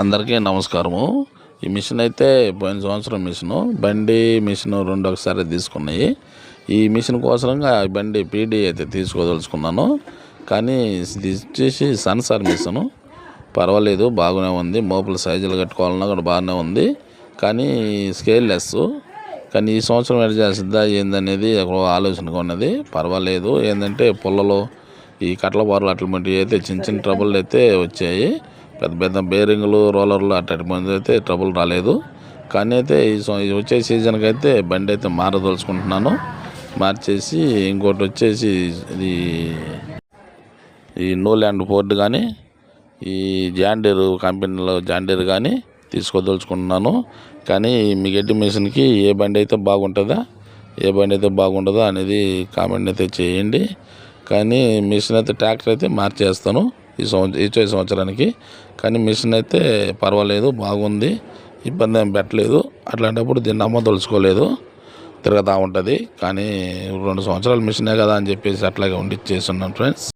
అందరికీ నమస్కారము. ఈ మిషన్ అయితే పోయిన సంవత్సరం మిషను బండి మిషన్ రెండు ఒకసారి తీసుకున్నాయి. ఈ మిషన్ కోసంగా బండి పీడీ అయితే తీసుకోదలుచుకున్నాను. కానీ ఇది వచ్చేసి సన్సార్ మిషను. పర్వాలేదు బాగానే ఉంది. మోపుల సైజులు కట్టుకోవాలన్నా కూడా బాగానే ఉంది. కానీ స్కేల్ లెస్ కానీ ఈ సంవత్సరం ఎట్లా చేస్తుందా ఏందనేది ఒక ఆలోచనగా ఉన్నది. పర్వాలేదు ఏంటంటే పుల్లలో ఈ కట్ల బారులు అట్లాంటివి అయితే చిన్న చిన్న ట్రబుల్ అయితే వచ్చాయి. పెద్ద పెద్ద బేరింగ్లు రోలర్లు అట్టటి మంది అయితే ట్రబుల్ రాలేదు. కానీ అయితే ఈ వచ్చే సీజన్కి అయితే బండి అయితే మారదలుచుకుంటున్నాను. మార్చేసి ఇంకోటి వచ్చేసి ఇది ఈ నో ల్యాండ్ ఫోర్డ్ కానీ ఈ జాండీర్ కంపెనీలో జాండీర్ కానీ తీసుకోదలుచుకుంటున్నాను. కానీ మీ గడ్డి మిషన్కి ఏ బండి అయితే బాగుంటుందా ఏ బండి అయితే బాగుంటుందో అనేది కామెంట్ అయితే చేయండి. కానీ మిషన్ అయితే ట్రాక్టర్ అయితే మార్చేస్తాను. ఈ సంవత్సరం ఇచ్చే సంవత్సరానికి. కానీ మిషన్ అయితే పర్వాలేదు బాగుంది. ఇబ్బంది ఏం పెట్టలేదు. అట్లాంటప్పుడు దీన్ని అమ్మదలుచుకోలేదు తిరుగుతూ ఉంటుంది. కానీ రెండు సంవత్సరాలు మిషనే కదా అని చెప్పేసి అట్లాగే ఉండి చేస్తున్నాను ఫ్రెండ్స్.